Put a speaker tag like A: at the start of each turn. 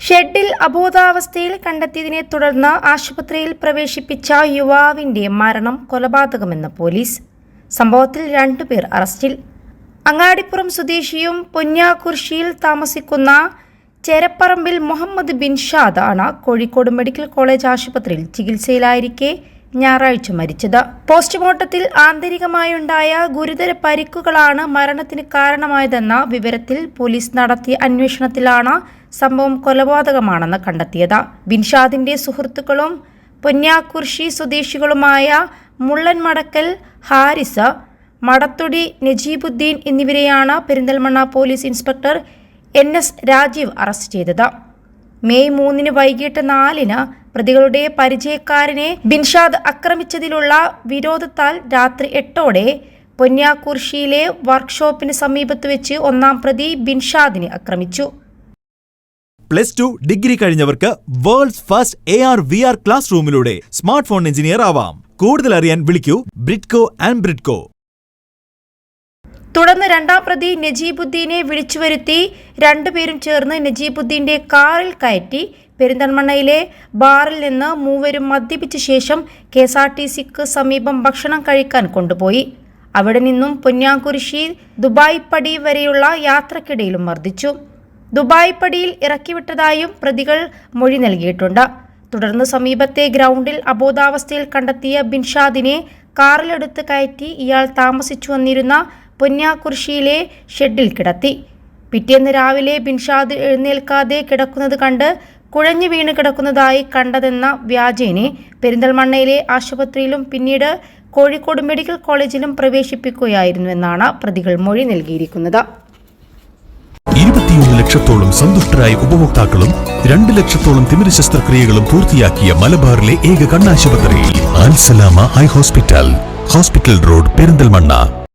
A: ഷെഡിൽ അബോധാവസ്ഥയിൽ കണ്ടെത്തിയതിനെ തുടർന്ന് ആശുപത്രിയിൽ പ്രവേശിപ്പിച്ച യുവാവിന്റെ മരണം കൊലപാതകമെന്ന് പോലീസ്. സംഭവത്തിൽ രണ്ടുപേർ അറസ്റ്റിൽ. അങ്ങാടിപ്പുറം സ്വദേശിയും പൊന്നാകുർശിയിൽ താമസിക്കുന്ന ചെരപ്പറമ്പിൽ മുഹമ്മദ് ബിൻഷാദ് ആണ് കോഴിക്കോട് മെഡിക്കൽ കോളേജ് ആശുപത്രിയിൽ ചികിത്സയിലായിരിക്കെ ഞായറാഴ്ച മരിച്ചത്. പോസ്റ്റ്മോർട്ടത്തിൽ ആന്തരികമായുണ്ടായ ഗുരുതര പരിക്കുകളാണ് മരണത്തിന് കാരണമായതെന്ന വിവരത്തിൽ പോലീസ് നടത്തിയ അന്വേഷണത്തിലാണ് സംഭവം കൊലപാതകമാണെന്ന് കണ്ടെത്തിയത്. ബിൻഷാദിന്റെ സുഹൃത്തുക്കളും പൊന്നാക്കുർഷി സ്വദേശികളുമായ മുള്ളൻ മടക്കൽ ഹാരിസ് മടത്തൊടി നജീബുദ്ദീൻ എന്നിവരെയാണ് Perinthalmanna police inspector N S Rajeev arrest ചെയ്തത്. മെയ് മൂന്നിന് വൈകിട്ട് നാലിന് പ്രതികളുടെ പരിചയക്കാരനെ ബിൻഷാദ് ആക്രമിച്ചതിലുള്ള വിരോധത്താൽ രാത്രി എട്ടോടെ പൊന്യാക്കുർഷിയിലെ വർക്ക്ഷോപ്പിന് സമീപത്ത് വെച്ച് ഒന്നാം പ്രതി ബിൻഷാദിനെ ആക്രമിച്ചു.
B: Plus two degree കഴിഞ്ഞവർക്ക് world's first A R V R class റൂമിലൂടെ smart phone engineer ആവാം. കൂടുതൽ അറിയാൻ വിളിക്കൂ ബ്രിഡ്കോ ആൻഡ് ബ്രിഡ്കോ.
A: തുടർന്ന് രണ്ടാം പ്രതി നജീബുദ്ദീനെ വിളിച്ചുവരുത്തി രണ്ടുപേരും ചേർന്ന് നജീബുദ്ദീന്റെ കാറിൽ കയറ്റി പെരിന്തൽമണ്ണയിലെ ബാറിൽ നിന്ന് മൂവരും മദ്യപിച്ച ശേഷം കെ എസ് ആർ ടി സിക്ക് സമീപം ഭക്ഷണം കഴിക്കാൻ കൊണ്ടുപോയി. അവിടെ നിന്നും പൊന്നാങ്കുരിശി ദുബായ് പടി വരെയുള്ള യാത്രക്കിടയിലും മർദ്ദിച്ചു. ദുബായ് പടിയിൽ ഇറക്കിവിട്ടതായും പ്രതികൾ മൊഴി നൽകിയിട്ടുണ്ട്. തുടർന്ന് സമീപത്തെ ഗ്രൗണ്ടിൽ അബോധാവസ്ഥയിൽ കണ്ടെത്തിയ ബിൻഷാദിനെ കാറിലെടുത്ത് കയറ്റി ഇയാൾ താമസിച്ചു വന്നിരുന്ന പൊന്നാക്കുർശിയിലെ ഷെഡിൽ കിടത്തി. പിറ്റേന്ന് രാവിലെ ബിൻഷാദ് എഴുന്നേൽക്കാതെ കിടക്കുന്നത് കണ്ട് കുഴഞ്ഞു വീണ് കിടക്കുന്നതായി കണ്ടതെന്ന വ്യാജേനെ പെരിന്തൽമണ്ണയിലെ ആശുപത്രിയിലും പിന്നീട് കോഴിക്കോട് മെഡിക്കൽ കോളേജിലും പ്രവേശിപ്പിക്കുകയായിരുന്നുവെന്നാണ് പ്രതികൾ മൊഴി നൽകിയിരിക്കുന്നത്.
C: ഇരുപത്തിയൊന്ന് ലക്ഷത്തോളം സന്തുഷ്ടരായ ഉപഭോക്താക്കളും രണ്ട് ലക്ഷത്തോളം തിമിര ശസ്ത്രക്രിയകളും പൂർത്തിയാക്കിയ മലബാറിലെ ഏക കണ്ണാശുപത്രി ഹോസ്പിറ്റൽ ഹോസ്പിറ്റൽ റോഡ് പെരിന്തൽമണ്ണ.